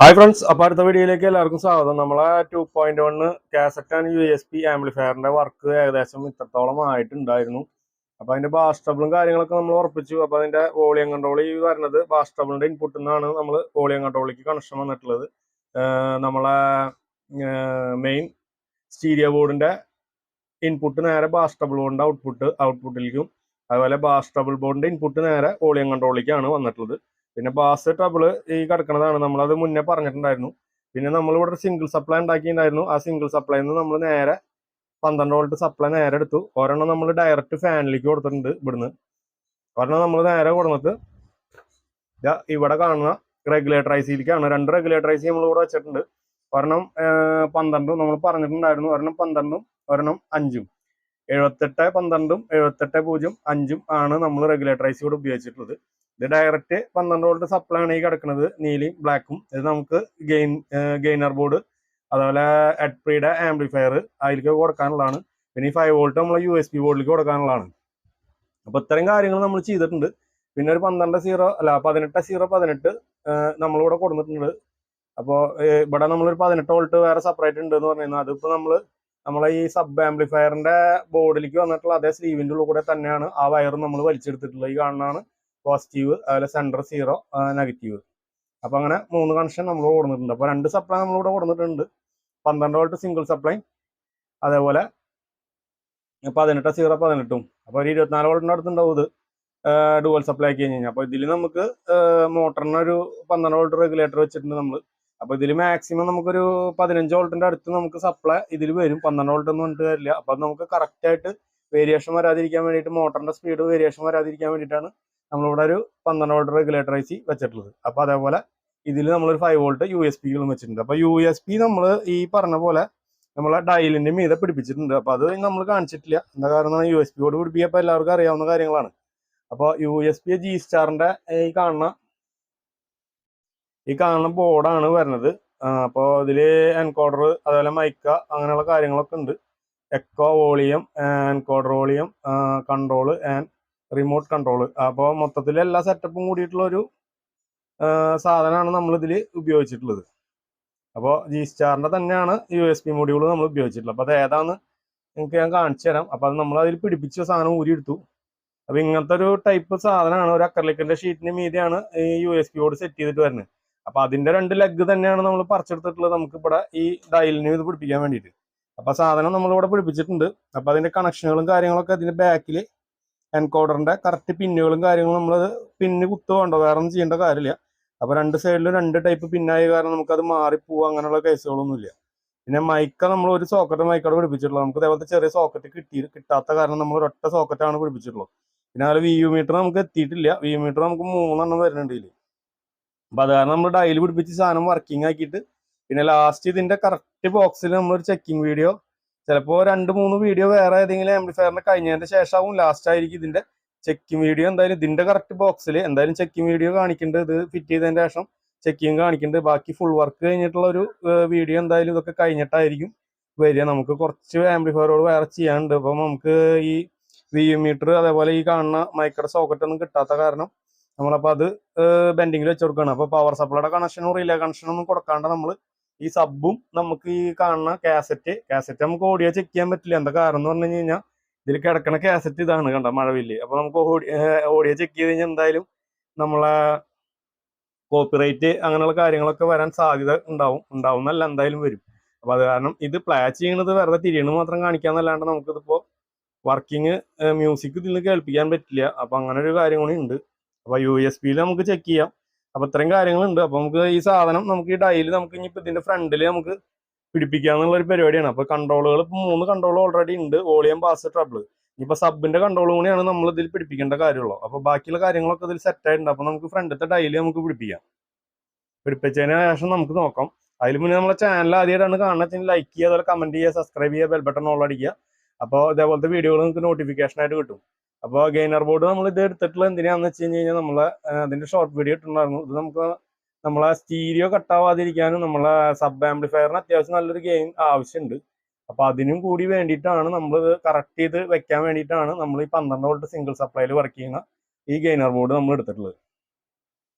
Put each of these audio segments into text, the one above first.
Hi friends അപ്പോൾ അടുത്ത വീഡിയോയിലേക്ക് എല്ലാവർക്കും സ്വാഗതം. നമ്മളെ two point one cassette and U S P ആംപ്ലിഫയറിന്റെ വർക്ക് ഏകദേശം ഇത്രത്തോളം ആയിട്ടുണ്ടായിരുന്നു. അപ്പോൾ അതിന്റെ ബാസ്റ്റബിളും കാര്യങ്ങളൊക്കെ നമ്മൾ ഉറപ്പിച്ചു. അപ്പോൾ അതിന്റെ വോളിയം കൺട്രോൾ ഈ വരുന്നത് ബാസ്റ്റബിളിന്റെ ഇൻപുട്ടിൽ നിന്നാണ് നമ്മൾ വോളിയം കൺട്രോളിലേക്ക് കണക്ഷൻ വന്നിട്ടുള്ളത്. നമ്മളെ മെയിൻ സ്റ്റീരിയോ ബോർഡിന്റെ ഇൻപുട്ട് നേരെ ബാസ്റ്റബിൾ ബോർഡിന്റെ ഔട്ട്പുട്ട് ഔട്ട്പുട്ടിലേക്കും അതുപോലെ ബാസ്റ്റബിൾ ബോർഡിന്റെ ഇൻപുട്ട് നേരെ വോളിയം കൺട്രോളിലേക്കാണ് വന്നിട്ടുള്ളത്. പിന്നെ ബാസ് ട്രബിൾ ഈ കിടക്കുന്നതാണ് നമ്മളത് മുന്നേ പറഞ്ഞിട്ടുണ്ടായിരുന്നു. പിന്നെ നമ്മൾ ഇവിടെ സിംഗിൾ സപ്ലൈ ഉണ്ടാക്കിയിട്ടുണ്ടായിരുന്നു. ആ സിംഗിൾ സപ്ലൈ നിന്ന് നമ്മൾ നേരെ പന്ത്രണ്ട് വോൾട്ട് സപ്ലൈ നേരെ എടുത്തു. ഒരെണ്ണം നമ്മൾ ഡയറക്റ്റ് ഫാനിലേക്ക് കൊടുത്തിട്ടുണ്ട് ഇവിടുന്ന്. ഒരെണ്ണം നമ്മൾ നേരെ കൊടുത്തിട്ട് ഇവിടെ കാണുന്ന റെഗുലേറ്റർ ഐ സിയിലേക്കാണ് രണ്ട് റെഗുലേറ്റർ ഐ സി നമ്മൾ ഇവിടെ വെച്ചിട്ടുണ്ട്. ഒരെണ്ണം പന്ത്രണ്ടും നമ്മൾ പറഞ്ഞിട്ടുണ്ടായിരുന്നു. ഒരെണ്ണം പന്ത്രണ്ടും ഒരെണ്ണം അഞ്ചും. എഴുപത്തെട്ട് പന്ത്രണ്ടും എഴുപത്തെട്ട് പൂജ്യം അഞ്ചും ആണ് നമ്മൾ റെഗുലേറ്റർ ഐ സി ഇവിടെ ഉപയോഗിച്ചിട്ടുള്ളത്. ഇത് ഡയറക്റ്റ് പന്ത്രണ്ട് വോൾട്ട് സപ്ലൈ ആണ് ഈ കിടക്കുന്നത്. നീലയും ബ്ലാക്കും ഇത് നമുക്ക് ഗെയിൻ ഗെയിനർ ബോർഡ് അതുപോലെ അഡ്പ്രീയുടെ ആംപ്ലിഫയർ അതിലേക്ക് കൊടുക്കാനുള്ളതാണ്. പിന്നെ ഈ ഫൈവ് വോൾട്ട് നമ്മൾ യു എസ് പി ബോർഡിലേക്ക് കൊടുക്കാനുള്ളതാണ്. അപ്പോൾ ഇത്രയും കാര്യങ്ങൾ നമ്മൾ ചെയ്തിട്ടുണ്ട്. പിന്നെ ഒരു പന്ത്രണ്ട് സീറോ അല്ല പതിനെട്ട് സീറോ പതിനെട്ട് നമ്മളിവിടെ കൊടുത്തിട്ടുണ്ട്. അപ്പോൾ ഇവിടെ നമ്മളൊരു പതിനെട്ട് വോൾട്ട് വേറെ സെപ്പറേറ്റ് ഉണ്ട് എന്ന് പറയുന്നത് അതിപ്പോൾ നമ്മൾ നമ്മളെ ഈ സബ് ആംപ്ലിഫയറിന്റെ ബോർഡിലേക്ക് വന്നിട്ടുള്ള അതേ സ്ലീവിന്റെ ഉള്ളിൽ കൂടെ തന്നെയാണ് ആ വയറും നമ്മൾ വലിച്ചെടുത്തിട്ടുള്ളത്. ഈ കാണുന്നതാണ് പോസിറ്റീവ് അതുപോലെ സെന്റർ സീറോ നെഗറ്റീവ് അപ്പോൾ അങ്ങനെ മൂന്ന് കണക്ഷൻ നമ്മൾ കൊടുത്തിട്ടുണ്ട് അപ്പോൾ രണ്ട് സപ്ലൈ നമ്മളിവിടെ കൊടുത്തിട്ടുണ്ട് പന്ത്രണ്ട് വോൾട്ട് സിംഗിൾ സപ്ലൈ അതേപോലെ പതിനെട്ട് സീറോ പതിനെട്ടും. അപ്പോൾ ഒരു ഇരുപത്തിനാല് വോൾട്ടിന്റെ അടുത്തുണ്ടാവും ഇത്. ഡുവൽ സപ്ലൈ ആക്കി കഴിഞ്ഞാൽ അപ്പോൾ ഇതിൽ നമുക്ക് മോട്ടറിന് ഒരു പന്ത്രണ്ട് വോൾട്ട് റെഗുലേറ്റർ വെച്ചിട്ടുണ്ട് നമ്മൾ അപ്പോൾ ഇതിൽ മാക്സിമം നമുക്കൊരു പതിനഞ്ച് വോൾട്ടിന്റെ അടുത്ത് നമുക്ക് സപ്ലൈ ഇതിൽ വരും. പന്ത്രണ്ട് വോൾട്ട് ഒന്നും പറഞ്ഞിട്ട് കാര്യമില്ല. അപ്പോൾ നമുക്ക് കറക്റ്റായിട്ട് വേരിയേഷൻ വരാതിരിക്കാൻ വേണ്ടിയിട്ട് മോട്ടറിന്റെ സ്പീഡ് വേരിയേഷൻ വരാതിരിക്കാൻ വേണ്ടിയിട്ടാണ് നമ്മളിവിടെ ഒരു പന്ത്രണ്ട് വോൾട്ട് റെഗുലേറ്റർ ഐ സി വെച്ചിട്ടുള്ളത്. അപ്പോൾ അതേപോലെ ഇതിൽ നമ്മളൊരു ഫൈവ് വോൾട്ട് യു എസ് പികളും വെച്ചിട്ടുണ്ട്. അപ്പോൾ യു എസ് പി നമ്മൾ ഈ പറഞ്ഞ പോലെ നമ്മളെ ഡയലിന്റെ മീതെ പിടിപ്പിച്ചിട്ടുണ്ട്. അപ്പോൾ അത് നമ്മൾ കാണിച്ചിട്ടില്ല. എന്താ കാരണം യു എസ് പിയോട് പിടിപ്പിക്കപ്പോ എല്ലാവർക്കും അറിയാവുന്ന കാര്യങ്ങളാണ്. അപ്പോൾ യു എസ് പി ജി സ്റ്റാറിന്റെ ഈ കാണുന്ന ഈ കാണുന്ന ബോർഡാണ് വരുന്നത്. അപ്പോൾ ഇതിൽ എൻകോഡർ അതുപോലെ മൈക്ക അങ്ങനെയുള്ള കാര്യങ്ങളൊക്കെ ഉണ്ട്. Echo volume encoder volume control and remote control അപ്പോൾ മൊത്തത്തിൽ എല്ലാ സെറ്റപ്പും കൂടിയിട്ടുള്ള ഒരു സാധനമാണ് നമ്മൾ ഇതിൽ ഉപയോഗിച്ചിട്ടുള്ളത്. അപ്പോൾ ജി സ്റ്റാറിന്റെ തന്നെയാണ് യു എസ് പി മൊഡ്യൂൾ നമ്മൾ ഉപയോഗിച്ചിട്ടുള്ളത്. അപ്പോൾ അത് ഏതാണ് നിങ്ങൾക്ക് ഞാൻ കാണിച്ചു തരാം. അപ്പോൾ അത് നമ്മൾ അതിൽ പിടിപ്പിച്ച സാധനം ഊരിയെടുത്തു അപ്പോൾ ഇങ്ങനത്തെ ഒരു ടൈപ്പ് സാധനമാണ് ഒരു അക്രലിക്കിന്റെ ഷീറ്റിന് മീതിയാണ് ഈ U S P board set ചെയ്തിട്ട് വരുന്നത്. അപ്പോൾ അതിന്റെ രണ്ട് ലെഗ് തന്നെയാണ് നമ്മൾ പറിച്ചെടുത്തിട്ടുള്ളത് നമുക്ക് ഇവിടെ ഈ ഡയലിന് ഇത് പിടിപ്പിക്കാൻ വേണ്ടിയിട്ട്. അപ്പോൾ സാധനം നമ്മളിവിടെ പിടിപ്പിച്ചിട്ടുണ്ട്. അപ്പോൾ അതിന്റെ കണക്ഷനുകളും കാര്യങ്ങളൊക്കെ അതിന്റെ ബാക്കിൽ എൻകോഡറിന്റെ കറക്റ്റ് പിന്നുകളും കാര്യങ്ങളും നമ്മൾ പിന്ന് കുത്തുകൊണ്ടോ വേറെ ഒന്നും ചെയ്യേണ്ട കാര്യമില്ല. അപ്പൊ രണ്ട് സൈഡിലും രണ്ട് ടൈപ്പ് പിന്നായ കാരണം നമുക്കത് മാറിപ്പോവുക അങ്ങനെയുള്ള കേസുകളൊന്നുമില്ല പിന്നെ മൈക്ക നമ്മൾ ഒരു സോക്കറ്റ് മൈക്കോടെ പിടിപ്പിച്ചിട്ടുള്ളൂ നമുക്ക് ഇതേപോലത്തെ ചെറിയ സോക്കറ്റ് കിട്ടി കിട്ടാത്ത കാരണം നമ്മൾ ഒരൊറ്റ സോക്കറ്റാണ് പിടിപ്പിച്ചിട്ടുള്ളത്. പിന്നെ അതിൽ വി യു മീറ്റർ നമുക്ക് എത്തിയിട്ടില്ല. വിയു മീറ്റർ നമുക്ക് മൂന്നെണ്ണം വരുന്നുണ്ട് ഇതിൽ അപ്പൊ അത് കാരണം നമ്മൾ ഡയൽ പിടിപ്പിച്ച് സാധനം വർക്കിംഗ് ആക്കിയിട്ട് പിന്നെ ലാസ്റ്റ് ഇതിന്റെ കറക്റ്റ് ബോക്സിൽ നമ്മൾ ഒരു ചെക്കിംഗ് വീഡിയോ ചിലപ്പോൾ രണ്ട് മൂന്ന് വീഡിയോ വേറെ ഏതെങ്കിലും ആംപ്ലിഫയറിന് കഴിഞ്ഞതിന്റെ ശേഷമാവും ലാസ്റ്റ് ആയിരിക്കും ഇതിന്റെ ചെക്കിംഗ് വീഡിയോ എന്തായാലും ഇതിന്റെ കറക്റ്റ് ബോക്സിൽ എന്തായാലും ചെക്കിംഗ് വീഡിയോ കാണിക്കേണ്ടത് ഇത് ഫിറ്റ് ചെയ്തതിന് ശേഷം ചെക്കിംഗ് കാണിക്കുന്നുണ്ട് ബാക്കി ഫുൾ വർക്ക് കഴിഞ്ഞിട്ടുള്ള ഒരു വീഡിയോ എന്തായാലും ഇതൊക്കെ കഴിഞ്ഞിട്ടായിരിക്കും വരിക. നമുക്ക് കുറച്ച് ആംപ്ലിഫയറോട് വേറെ ചെയ്യാനുണ്ട്. അപ്പം നമുക്ക് ഈ വി യു മീറ്റർ അതേപോലെ ഈ കാണുന്ന മൈക്രോ സോക്കറ്റ് ഒന്നും കിട്ടാത്ത കാരണം നമ്മളപ്പോൾ അത് ബെൻഡിങ്ങിൽ വെച്ച് കൊടുക്കുകയാണ് അപ്പോൾ പവർ സപ്ലൈയുടെ കണക്ഷനും റിലേ കണക്ഷനും ഒന്നും കൊടുക്കാണ്ട് നമ്മൾ ഈ സബും നമുക്ക് ഈ കാണുന്ന കാസറ്റ്. കാസറ്റ് നമുക്ക് ഓഡിയോ ചെക്ക് ചെയ്യാൻ പറ്റില്ല. എന്താ കാരണം എന്ന് പറഞ്ഞു കഴിഞ്ഞാൽ ഇതിൽ കിടക്കണ കാസറ്റ് ഇതാണ് കണ്ട മഴവില്ല് അപ്പൊ നമുക്ക് ഓഡിയോ ചെക്ക് ചെയ്ത് കഴിഞ്ഞാൽ എന്തായാലും നമ്മളെ കോപ്പിറൈറ്റ് അങ്ങനെയുള്ള കാര്യങ്ങളൊക്കെ വരാൻ സാധ്യത ഉണ്ടാവും. ഉണ്ടാവും എന്നല്ല എന്തായാലും വരും. അപ്പൊ അത് കാരണം ഇത് പ്ലേ ചെയ്യണത് വെറുതെ തിരിയണത് മാത്രം കാണിക്കാന്നല്ലാണ്ട് നമുക്കിതിപ്പോ വർക്കിംഗ് മ്യൂസിക് ഇതിൽ കേൾപ്പിക്കാൻ പറ്റില്ല. അപ്പൊ അങ്ങനെ ഒരു കാര്യം കൂടി ഉണ്ട്. അപ്പൊ യു എസ് പിയിൽ നമുക്ക് ചെക്ക് ചെയ്യാം. അപ്പൊ ഇത്രയും കാര്യങ്ങളുണ്ട്. അപ്പൊ നമുക്ക് ഈ സാധനം നമുക്ക് ഈ ഡയൽ നമുക്ക് ഇനിയിപ്പോ ഇതിന്റെ ഫ്രണ്ടിൽ നമുക്ക് പിടിപ്പിക്കാന്നുള്ള ഒരു പരിപാടിയാണ്. അപ്പൊ കൺട്രോളുകൾ ഇപ്പൊ മൂന്ന് കൺട്രോൾ ഓൾറെഡി ഉണ്ട്. വോളിയം പാസ് ട്രബിൾ ഇപ്പൊ സബിന്റെ കൺട്രോൾ കൂടിയാണ് നമ്മൾ ഇതിൽ പിടിപ്പിക്കേണ്ട കാര്യമുള്ളൂ. അപ്പൊ ബാക്കിയുള്ള കാര്യങ്ങളൊക്കെ ഇതിൽ സെറ്റ് ആയിട്ടുണ്ട്. അപ്പൊ നമുക്ക് ഫ്രണ്ടത്തെ ഡയൽ നമുക്ക് പിടിപ്പിക്കാം. പിടിപ്പിച്ചതിന് ശേഷം നമുക്ക് നോക്കാം. അതിൽ മുന്നേ നമ്മളെ ചാനൽ ആദ്യമായിട്ടാണ് കാണുന്നത്. ലൈക്ക് ചെയ്യുക അതുപോലെ കമന്റ് ചെയ്യുക സബ്സ്ക്രൈബ് ചെയ്യുക ബെൽ ബട്ടൺ ഓൾ അടിക്കുക. അപ്പോൾ ഇതേപോലത്തെ വീഡിയോകൾ നിങ്ങൾക്ക് നോട്ടിഫിക്കേഷൻ ആയിട്ട് കിട്ടും. അപ്പോൾ ഗെയിനർ ബോർഡ് നമ്മൾ ഇത് എടുത്തിട്ടുള്ളത് എന്തിനാന്ന് വെച്ച് കഴിഞ്ഞ് കഴിഞ്ഞാൽ നമ്മളെ അതിന്റെ ഷോർട്ട് വീഡിയോ ഇട്ടുണ്ടായിരുന്നു ഇത് നമുക്ക് നമ്മളെ സ്റ്റീരിയോ കട്ടാവാതിരിക്കാനും നമ്മളെ സബ് ആംപ്ലിഫയറിന് അത്യാവശ്യം നല്ലൊരു ഗെയിൻ ആവശ്യമുണ്ട്. അപ്പൊ അതിനും കൂടി വേണ്ടിയിട്ടാണ് നമ്മൾ ഇത് കറക്റ്റ് ചെയ്ത് വെക്കാൻ വേണ്ടിയിട്ടാണ് നമ്മൾ ഈ പന്ത്രണ്ട് വോൾട്ട് സിംഗിൾ സപ്ലൈയിൽ വർക്ക് ചെയ്യുന്ന ഈ ഗെയിനർ ബോർഡ് നമ്മൾ എടുത്തിട്ടുള്ളത്.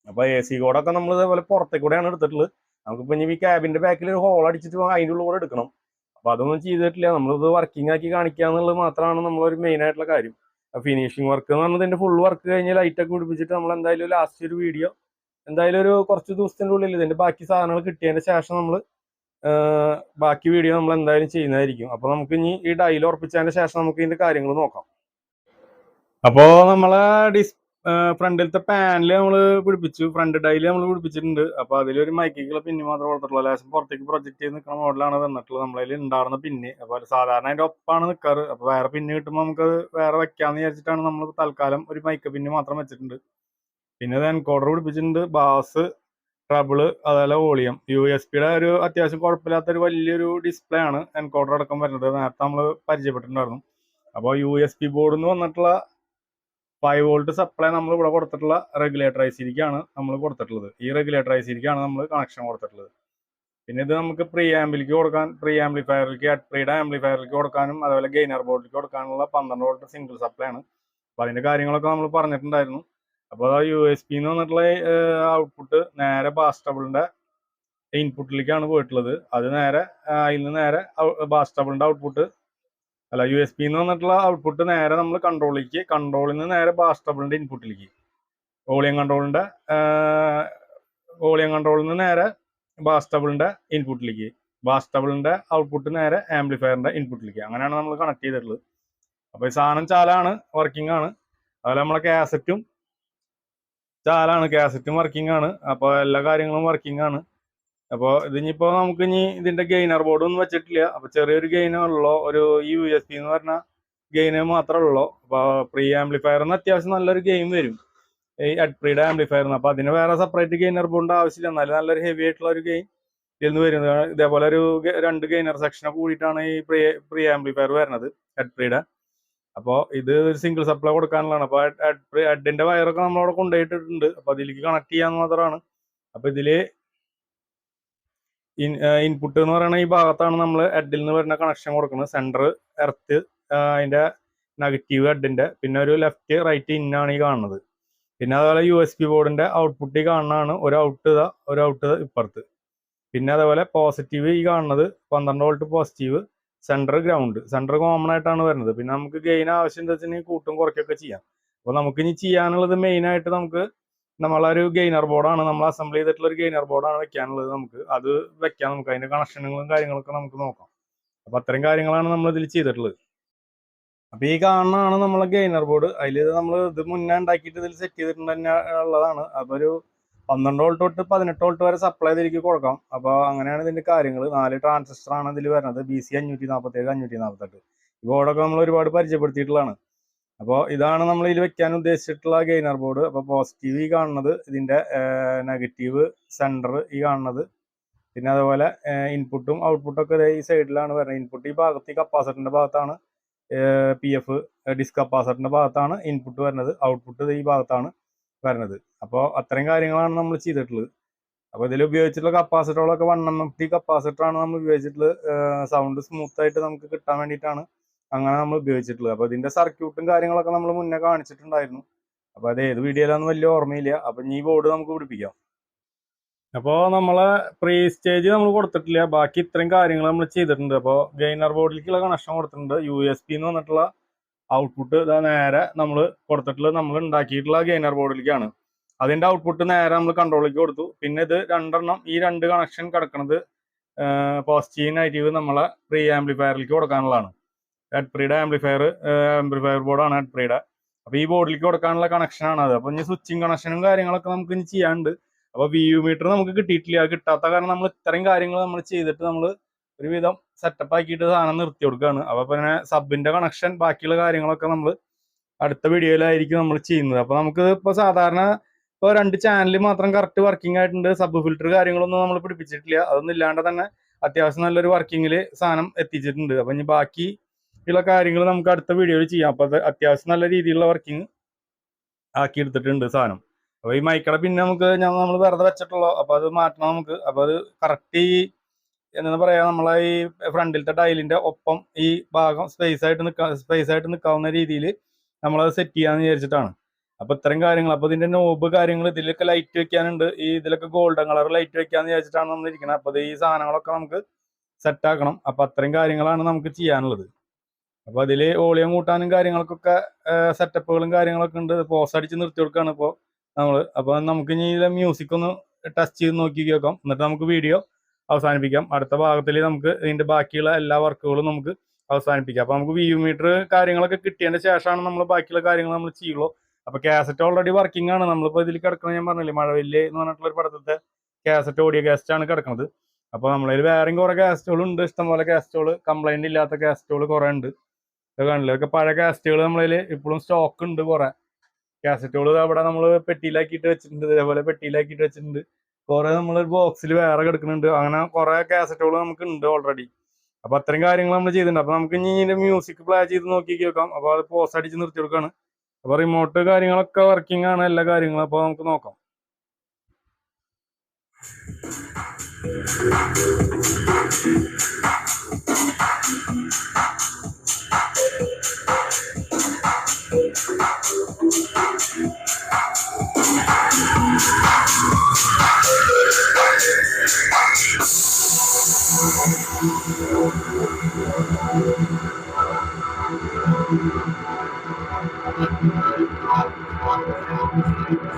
അപ്പൊ എ സി കോഡൊക്കെ നമ്മൾ ഇതേപോലെ പുറത്തെ കൂടെയാണ് എടുത്തിട്ടുള്ളത്. നമുക്കിപ്പോ ഇനി ഈ ക്യാബിന്റെ ബാക്കിൽ ഒരു ഹോൾ അടിച്ചിട്ട് അതിന്റെ ഉള്ളിൽ കൂടെ എടുക്കണം. അപ്പൊ അതൊന്നും ചെയ്തിട്ടില്ല. നമ്മളിത് വർക്കിംഗ് ആക്കി കാണിക്കുക എന്നുള്ളത് മാത്രമാണ് നമ്മളൊരു മെയിൻ ആയിട്ടുള്ള കാര്യം. ഫിനിഷിംഗ് വർക്ക് എന്ന് ഇതിന്റെ ഫുൾ വർക്ക് കഴിഞ്ഞ് ലൈറ്റ് ഒക്കെ പിടിപ്പിച്ചിട്ട് നമ്മൾ എന്തായാലും ലാസ്റ്റ് ഒരു വീഡിയോ എന്തായാലും ഒരു കുറച്ച് ദിവസത്തിന്റെ ഉള്ളിൽ ഇതിന്റെ ബാക്കി സാധനങ്ങൾ കിട്ടിയതിന്റെ ശേഷം നമ്മൾ ബാക്കി വീഡിയോ നമ്മൾ എന്തായാലും ചെയ്യുന്നതായിരിക്കും. അപ്പൊ നമുക്ക് ഇനി ഈ ഡയൽ ഉറപ്പിച്ചതിന്റെ ശേഷം നമുക്ക് ഇതിന്റെ കാര്യങ്ങൾ നോക്കാം. അപ്പോ നമ്മളെ ഡിസ് ഫ്രണ്ടിലത്തെ പാനിൽ നമ്മൾ പിടിപ്പിച്ചു. ഫ്രണ്ട് ഡൈൽ നമ്മൾ പിടിപ്പിച്ചിട്ടുണ്ട്. അപ്പൊ അതിലൊരു മൈക്കിക്കുള്ള പിന്നെ മാത്രമേ കൊടുത്തിട്ടുള്ളൂ ലാസ്റ്റ് പുറത്തേക്ക് പ്രൊജക്ട് ചെയ്ത് നിൽക്കുന്ന മോഡലാണ് വന്നിട്ടുള്ളത്. നമ്മളതിൽ ഉണ്ടാകുന്ന പിന്നെ. അപ്പൊ സാധാരണ അതിന്റെ ഒപ്പാണ് നിൽക്കാറ് അപ്പൊ വേറെ പിന്നെ കിട്ടുമ്പോൾ നമുക്ക് വേറെ വെക്കാന്ന് വിചാരിച്ചിട്ടാണ് നമ്മൾ തൽക്കാലം ഒരു മൈക്ക് പിന്നെ മാത്രം വെച്ചിട്ടുണ്ട്. പിന്നെ അത് എൻകോഡർ പിടിപ്പിച്ചിട്ടുണ്ട്. ബാസ് ട്രബിൾ അതുപോലെ വോളിയം. യു എസ് പിയുടെ ഒരു അത്യാവശ്യം കുഴപ്പമില്ലാത്ത ഒരു വലിയൊരു ഡിസ്പ്ലേ ആണ് എൻകോഡർ അടക്കം വരുന്നത്. നേരത്തെ നമ്മൾ പരിചയപ്പെട്ടിട്ടുണ്ടായിരുന്നു. അപ്പോൾ യു എസ് പി ബോർഡിൽ നിന്ന് വന്നിട്ടുള്ള ഫൈവ് വോൾട്ട് സപ്ലൈ നമ്മൾ ഇവിടെ കൊടുത്തിട്ടുള്ള റെഗുലേറ്റർ ഐ സിരിക്കാണ് നമ്മൾ കൊടുത്തിട്ടുള്ളത്. ഈ റെഗുലേറ്റർ ഐ സിരിക്കാണ് നമ്മൾ കണക്ഷൻ കൊടുത്തിട്ടുള്ളത്. പിന്നെ ഇത് നമുക്ക് പ്രീ ആംബിലേക്ക് കൊടുക്കാൻ പ്രീ ആംപ്ലിഫയറിലേക്ക് അഡ്പ്രീഡ് ആംബ്ലിഫയറിലേക്ക് കൊടുക്കാനും അതുപോലെ ഗെയിനർ ബോർഡിലേക്ക് കൊടുക്കാനുള്ള പന്ത്രണ്ട് വോൾട്ട് സിംഗിൾ സപ്ലൈ ആണ്. അപ്പോൾ അതിന്റെ കാര്യങ്ങളൊക്കെ നമ്മൾ പറഞ്ഞിട്ടുണ്ടായിരുന്നു. അപ്പോൾ യു എസ് പി എന്ന് പറഞ്ഞിട്ടുള്ള ഔട്ട്പുട്ട് നേരെ ബാസ്റ്റബിളിന്റെ ഇൻപുട്ടിലേക്കാണ് പോയിട്ടുള്ളത്. അത് നേരെ അതിൽ നിന്ന് നേരെ ബാസ്റ്റബിളിന്റെ ഔട്ട്പുട്ട് അല്ല യു എസ് പി എന്ന് പറഞ്ഞിട്ടുള്ള ഔട്ട്പുട്ട് നേരെ നമ്മൾ കൺട്രോളിലേക്ക് കൺട്രോളിൽ നിന്ന് നേരെ ബാസ്റ്റബിളിന്റെ ഇൻപുട്ടിലേക്ക് വോളിയം കൺട്രോളിന്റെ വോളിയം കൺട്രോളിൽ നിന്ന് നേരെ ബാസ്റ്റബിളിന്റെ ഇൻപുട്ടിലേക്ക് ബാസ്റ്റബിളിന്റെ ഔട്ട്പുട്ട് നേരെ ആംപ്ലിഫയറിന്റെ ഇൻപുട്ടിലേക്ക് അങ്ങനെയാണ് നമ്മൾ കണക്ട് ചെയ്തിട്ടുള്ളത്. അപ്പോൾ ഈ സാധനം ചാലാണ് വർക്കിംഗ് ആണ്. അതുപോലെ നമ്മളെ കാസറ്റും ചാലാണ് കാസറ്റും വർക്കിംഗ് ആണ്. അപ്പോൾ എല്ലാ കാര്യങ്ങളും വർക്കിംഗ് ആണ്. അപ്പോൾ ഇതിനിപ്പോ നമുക്ക് ഇനി ഇതിന്റെ ഗെയിനർ ബോർഡ് ഒന്നും വെച്ചിട്ടില്ല. അപ്പൊ ചെറിയൊരു ഗെയിനേ ഉള്ളു ഒരു ഈ യു എസ് പി എന്ന് പറഞ്ഞ ഗെയിന് മാത്രമേ ഉള്ളൂ? അപ്പൊ പ്രീ ആംപ്ലിഫയർ എന്ന് അത്യാവശ്യം നല്ലൊരു ഗെയിം വരും. ഈ അഡ്പ്രീഡ് ആംപ്ലിഫയറിന് അപ്പൊ അതിന് വേറെ സെപ്പറേറ്റ് ഗെയിനർ ബോർഡ് ആവശ്യമില്ല. എന്നാലും നല്ലൊരു ഹെവി ആയിട്ടുള്ള ഒരു ഗെയിം ഇതിൽ വരുന്നത്. ഇതേപോലെ ഒരു രണ്ട് ഗെയിനർ സെക്ഷനെ കൂടിയിട്ടാണ് ഈ പ്രീ പ്രീ ആംപ്ലിഫയർ വരുന്നത് അഡ്പ്രീഡ് അപ്പോൾ ഇത് ഒരു സിംഗിൾ സപ്ലൈ കൊടുക്കാനുള്ളതാണ്. അപ്പോൾ അഡിന്റെ വയറൊക്കെ നമ്മളവിടെ കൊണ്ടുപോയിട്ടിട്ടുണ്ട് അപ്പോൾ അതിലേക്ക് കണക്ട് ചെയ്യാന്ന് മാത്രമാണ്. അപ്പോൾ ഇതിൽ ഇൻപുട്ട് എന്ന് പറയുന്ന ഈ ഭാഗത്താണ് നമ്മൾ ഹെഡിൽ നിന്ന് വരുന്ന കണക്ഷൻ കൊടുക്കുന്നത്. സെന്റർ എർത്ത് അതിന്റെ നെഗറ്റീവ് ഹെഡിന്റെ പിന്നെ ഒരു ലെഫ്റ്റ് റൈറ്റ് ഇന്നാണ് ഈ കാണുന്നത്. പിന്നെ അതുപോലെ യു എസ് പി ബോർഡിന്റെ ഔട്ട്പുട്ട് ഈ കാണുന്നതാണ്. ഒരു ഔട്ട് ഇതാ ഒരു ഔട്ട് ഇപ്പുറത്ത്. പിന്നെ അതേപോലെ പോസിറ്റീവ് ഈ കാണുന്നത് പന്ത്രണ്ട് volt positive center ground center common ആയിട്ടാണ് വരുന്നത്. പിന്നെ നമുക്ക് ഗെയിൻ ആവശ്യം എന്താ വെച്ചിട്ടുണ്ടെങ്കിൽ കൂട്ടും കുറയ്ക്കൊക്കെ ചെയ്യാം. അപ്പോൾ നമുക്ക് ഇനി ചെയ്യാനുള്ളത് മെയിൻ ആയിട്ട് നമുക്ക് നമ്മളൊരു ഗെയിനർ ബോർഡാണ് നമ്മൾ അസംബിൾ ചെയ്തിട്ടുള്ള ഒരു ഗെയിനർ ബോർഡാണ് വെക്കാനുള്ളത് നമുക്ക്. അത് വെക്കാം നമുക്ക്. അതിന്റെ കണക്ഷനുകളും കാര്യങ്ങളൊക്കെ നമുക്ക് നോക്കാം. അപ്പൊ അത്തരം കാര്യങ്ങളാണ് നമ്മൾ ഇതിൽ ചെയ്തിട്ടുള്ളത്. അപ്പൊ ഈ കാണുന്നതാണ് നമ്മളെ ഗെയിനർ ബോർഡ് അതിൽ നമ്മൾ ഇത് മുന്നേ ഉണ്ടാക്കിയിട്ട് ഇതിൽ സെറ്റ് ചെയ്തിട്ടുണ്ട് തന്നെ ഉള്ളതാണ്. അപ്പൊ ഒരു പന്ത്രണ്ട് വോൾട്ട് തൊട്ട് പതിനെട്ട് വോൾട്ട് വരെ സപ്ലൈ ഇതിലേക്ക് കൊടുക്കാം. അപ്പൊ അങ്ങനെയാണ് ഇതിന്റെ കാര്യങ്ങൾ നാല് ട്രാൻസിസ്റ്റർ ആണ് ഇതിൽ വരുന്നത്. ബി സി അഞ്ഞൂറ്റി നാൽപ്പത്തി ഏഴ് അഞ്ഞൂറ്റി നാൽപ്പത്തെട്ട് ഈ ബോർഡൊക്കെ നമ്മൾ ഒരുപാട് പരിചയപ്പെടുത്തിയിട്ടുള്ളതാണ്. അപ്പോൾ ഇതാണ് നമ്മൾ ഇതിൽ വെക്കാൻ ഉദ്ദേശിച്ചിട്ടുള്ള ഗെയിനർ ബോർഡ് അപ്പോൾ പോസിറ്റീവ് ഈ കാണുന്നത് ഇതിന്റെ നെഗറ്റീവ് സെന്റർ ഈ കാണുന്നത്. പിന്നെ അതുപോലെ ഇൻപുട്ടും ഔട്ട്പുട്ടും ഒക്കെ ഈ സൈഡിലാണ് വരുന്നത്. ഇൻപുട്ട് ഈ ഭാഗത്ത് ഈ കപ്പാസിറ്ററിന്റെ ഭാഗത്താണ് പി എഫ് ഡിസ്ക് ഭാഗത്താണ് ഇൻപുട്ട് വരുന്നത്. ഔട്ട്പുട്ട് ഈ ഭാഗത്താണ് വരുന്നത്. അപ്പോൾ അത്രയും കാര്യങ്ങളാണ് നമ്മൾ ചെയ്തിട്ടുള്ളത്. അപ്പോൾ ഇതിൽ ഉപയോഗിച്ചിട്ടുള്ള കപ്പാസിറ്ററുകളൊക്കെ one M M T capacitor ആണ് നമ്മൾ ഉപയോഗിച്ചിട്ടുള്ളത്. സൗണ്ട് സ്മൂത്ത് ആയിട്ട് നമുക്ക് കിട്ടാൻ വേണ്ടിയിട്ടാണ് അങ്ങനെ നമ്മൾ ഉപയോഗിച്ചിട്ടുള്ളത്. അപ്പോൾ ഇതിന്റെ സർക്യൂട്ടും കാര്യങ്ങളൊക്കെ നമ്മൾ മുന്നേ കാണിച്ചിട്ടുണ്ടായിരുന്നു. അപ്പോൾ അത് ഏത് വീഡിയോയിലാന്ന് വലിയ ഓർമ്മയില്ല. അപ്പോൾ ഈ ബോർഡ് നമുക്ക് പിടിപ്പിക്കാം. അപ്പോൾ നമ്മളെ പ്രീ സ്റ്റേജ് നമ്മൾ കൊടുത്തിട്ടില്ല. ബാക്കി ഇത്രയും കാര്യങ്ങൾ നമ്മൾ ചെയ്തിട്ടുണ്ട്. അപ്പോൾ ഗെയിനർ ബോർഡിലേക്കുള്ള കണക്ഷൻ കൊടുത്തിട്ടുണ്ട്. യു എസ് പി എന്ന് പറഞ്ഞിട്ടുള്ള ഔട്ട്പുട്ട് ഇതാ നേരെ നമ്മൾ കൊടുത്തിട്ടുള്ളത് നമ്മൾ ഉണ്ടാക്കിയിട്ടുള്ള ഗെയിനർ ബോർഡിലേക്കാണ് അതിന്റെ ഔട്ട്പുട്ട് നേരെ നമ്മൾ കൺട്രോളിലേക്ക് കൊടുത്തു. പിന്നെ ഇത് രണ്ടെണ്ണം ഈ രണ്ട് കണക്ഷൻ കിടക്കുന്നത് പോസിറ്റീവ് നെഗറ്റീവ് നമ്മളെ പ്രീ ആംപ്ലിഫയറിലേക്ക് കൊടുക്കാനുള്ളതാണ്. ഹെഡ്പ്രീഡ് ആംപ്ലിഫയർ ആംപ്ലിഫയർ ബോർഡാണ് ഹെഡ്പ്രീഡ് അപ്പൊ ഈ ബോർഡിലേക്ക് കൊടുക്കാനുള്ള കണക്ഷൻ ആണ് അത്. അപ്പൊ ഇനി സ്വിച്ചിങ് കണക്ഷനും കാര്യങ്ങളൊക്കെ നമുക്ക് ഇനി ചെയ്യാനുണ്ട്. അപ്പൊ വി യു മീറ്റർ നമുക്ക് കിട്ടിയിട്ടില്ല. കിട്ടാത്ത കാരണം നമ്മൾ ഇത്രയും കാര്യങ്ങൾ നമ്മൾ ചെയ്തിട്ട് നമ്മൾ ഒരുവിധം സെറ്റപ്പ് ആക്കിയിട്ട് സാധനം നിർത്തി കൊടുക്കുകയാണ് അപ്പൊ പിന്നെ സബിന്റെ കണക്ഷൻ ബാക്കിയുള്ള കാര്യങ്ങളൊക്കെ നമ്മൾ അടുത്ത വീഡിയോയിലായിരിക്കും നമ്മൾ ചെയ്യുന്നത്. അപ്പൊ നമുക്ക് ഇപ്പൊ സാധാരണ ഇപ്പൊ രണ്ട് ചാനൽ മാത്രം കറക്റ്റ് വർക്കിംഗ് ആയിട്ടുണ്ട്. സബ് ഫിൽറ്റർ കാര്യങ്ങളൊന്നും നമ്മൾ പിടിപ്പിച്ചിട്ടില്ല. അതൊന്നും ഇല്ലാണ്ട് തന്നെ അത്യാവശ്യം നല്ലൊരു വർക്കിങ്ങിൽ സാധനം എത്തിച്ചിട്ടുണ്ട്. അപ്പൊ ഇനി ബാക്കി ഉള്ള കാര്യങ്ങൾ നമുക്ക് അടുത്ത വീഡിയോയിൽ ചെയ്യാം. അപ്പൊ അത് അത്യാവശ്യം നല്ല രീതിയിലുള്ള വർക്കിംഗ് ആക്കി എടുത്തിട്ടുണ്ട് സാധനം. അപ്പൊ ഈ മൈക്കട പിന്നെ നമുക്ക് ഞാൻ നമ്മൾ വെറുതെ വെച്ചിട്ടുള്ളൂ അപ്പൊ അത് മാറ്റണം നമുക്ക്. അപ്പൊ അത് കറക്റ്റ് ഈ എന്താ പറയാ നമ്മളെ ഈ ഫ്രണ്ടിലത്തെ ടൈലിന്റെ ഒപ്പം ഈ ഭാഗം സ്പേസ് ആയിട്ട് നിൽക്കാൻ സ്പേസ് ആയിട്ട് നിൽക്കാവുന്ന രീതിയിൽ നമ്മളത് സെറ്റ് ചെയ്യാന്ന് വിചാരിച്ചിട്ടാണ്. അപ്പൊ ഇത്തരം കാര്യങ്ങൾ അപ്പൊ ഇതിന്റെ നോബ് കാര്യങ്ങൾ ഇതിലൊക്കെ ലൈറ്റ് വെക്കാനുണ്ട്. ഈ ഇതിലൊക്കെ ഗോൾഡൻ കളർ ലൈറ്റ് വെക്കാന്ന് വിചാരിച്ചിട്ടാണ് നമ്മൾ ഇരിക്കുന്നത് അപ്പൊ ഈ സാധനങ്ങളൊക്കെ നമുക്ക് സെറ്റ് ആക്കണം. അപ്പൊ അത്രയും കാര്യങ്ങളാണ് നമുക്ക് ചെയ്യാനുള്ളത്. അപ്പൊ അതിൽ ഓളിയം കൂട്ടാനും കാര്യങ്ങൾക്കൊക്കെ സെറ്റപ്പുകളും കാര്യങ്ങളൊക്കെ ഉണ്ട്. പോസ് അടിച്ച് നിർത്തി കൊടുക്കുകയാണ് ഇപ്പോൾ നമ്മൾ അപ്പോൾ നമുക്ക് ഇനി മ്യൂസിക് ഒന്ന് ടച്ച് ചെയ്ത് നോക്കി കേൾക്കാം. എന്നിട്ട് നമുക്ക് വീഡിയോ അവസാനിപ്പിക്കാം. അടുത്ത ഭാഗത്തിൽ നമുക്ക് ഇതിന്റെ ബാക്കിയുള്ള എല്ലാ വർക്കുകളും നമുക്ക് അവസാനിപ്പിക്കാം. അപ്പോൾ നമുക്ക് വ്യൂ മീറ്റർ കാര്യങ്ങളൊക്കെ കിട്ടിയതിന്റെ ശേഷമാണ് നമ്മൾ ബാക്കിയുള്ള കാര്യങ്ങൾ നമ്മൾ ചെയ്യുള്ളൂ. അപ്പോൾ കാസറ്റ് ഓൾറെഡി വർക്കിംഗ് ആണ്. നമ്മളിപ്പോ ഇതിൽ കിടക്കണം ഞാൻ പറഞ്ഞില്ലേ മഴവില്ല് എന്ന് പറഞ്ഞിട്ടുള്ള ഒരു പടത്തിലത്തെ കാസറ്റ് ഓഡിയോ കാസറ്റ് ആണ് കിടക്കുന്നത് അപ്പോൾ നമ്മളതിൽ വേറെയും കുറേ കാസറ്റുകൾ ഉണ്ട് ഇഷ്ടംപോലെ കാസറ്റുകൾ കംപ്ലൈന്റ് ഇല്ലാത്ത കാസറ്റുകൾ കുറെ ഉണ്ട്. ഇത് കാണില്ല ഇതൊക്കെ പഴയ കാസറ്റുകൾ നമ്മളതിൽ ഇപ്പോഴും സ്റ്റോക്ക് ഉണ്ട് കുറെ. കാസറ്റുകൾ അവിടെ നമ്മൾ പെട്ടിയിലാക്കിയിട്ട് വെച്ചിട്ടുണ്ട് ഇതേപോലെ പെട്ടിയിലാക്കിയിട്ട് വെച്ചിട്ടുണ്ട്. കുറെ നമ്മൾ ബോക്സിൽ വേറെ കിടക്കുന്നുണ്ട് അങ്ങനെ കുറെ കാസറ്റുകൾ നമുക്ക് ഉണ്ട് ഓൾറെഡി അപ്പൊ അത്രയും കാര്യങ്ങൾ നമ്മൾ ചെയ്തിട്ടുണ്ട്. അപ്പൊ നമുക്ക് ഇനി ഇതിന്റെ മ്യൂസിക് പ്ലേ ചെയ്ത് നോക്കി കേൾക്കാം അപ്പൊ അത് പോസ് അടിച്ച് നിർത്തി കൊടുക്കാണ്. അപ്പൊ റിമോട്ട് കാര്യങ്ങളൊക്കെ വർക്കിംഗ് ആണ് എല്ലാ കാര്യങ്ങളും. അപ്പൊ നമുക്ക് നോക്കാം.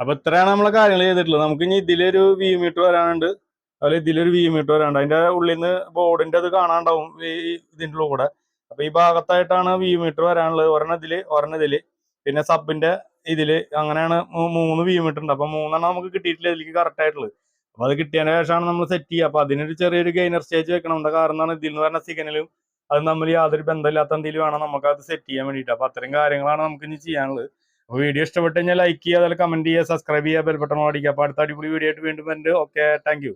അപ്പൊ ഇത്രയാണ് നമ്മളെ കാര്യങ്ങൾ ചെയ്തിട്ടുള്ളത്. നമുക്ക് ഇനി ഇതിലൊരു വി മീറ്റർ വരാനുണ്ട്. അതുപോലെ ഇതിലൊരു വി മീറ്റർ വരാനുണ്ട്. അതിന്റെ ഉള്ളിൽ നിന്ന് ബോർഡിന്റെ അത് കാണാണ്ടാവും ഈ ഉള്ളിൽ കൂടെ. അപ്പൊ ഈ ഭാഗത്തായിട്ടാണ് വി മീറ്റർ വരാനുള്ളത്. ഒരെണ്ണം ഇതിൽ ഒരെണ്ണം ഇതിൽ. പിന്നെ സബിന്റെ ഇതിൽ അങ്ങനെയാണ് മൂന്ന് വി മീറ്റർ ഉണ്ട്. അപ്പൊ മൂന്നെണ്ണം നമുക്ക് കിട്ടിയിട്ടില്ല ഇതിലേക്ക് കറക്റ്റ് ആയിട്ടുള്ളത്. അപ്പൊ അത് കിട്ടിയതിന് ശേഷമാണ് നമ്മൾ സെറ്റ് ചെയ്യുക. അപ്പൊ അതിനൊരു ചെറിയൊരു ഗെയിനർ സ്റ്റേജ് വെക്കണം. എന്താ കാരണം എന്താണ് ഇതിൽ നിന്ന് പറഞ്ഞ സിഗ്നലും അത് നമ്മൾ യാതൊരു ബന്ധമില്ലാത്ത എന്തെങ്കിലും വേണം നമുക്ക് അത് സെറ്റ് ചെയ്യാൻ വേണ്ടിയിട്ട്. അപ്പൊ അത്രയും കാര്യങ്ങളാണ് നമുക്ക് ഇനി ചെയ്യാനുള്ളത്. അപ്പൊ വീഡിയോ ഇഷ്ടപ്പെട്ട് കഴിഞ്ഞാൽ ലൈക്ക് ചെയ്യുക അതുപോലെ കമന്റ് ചെയ്യുക സബ്സ്ക്രൈബ് ചെയ്യുക ബെൽബട്ടൺ അടിക്കുക അപ്പൊ അടുത്ത അടിപൊളി വീഡിയോ ആയിട്ട് വീണ്ടും വരുന്നുണ്ട് ഓക്കെ താങ്ക്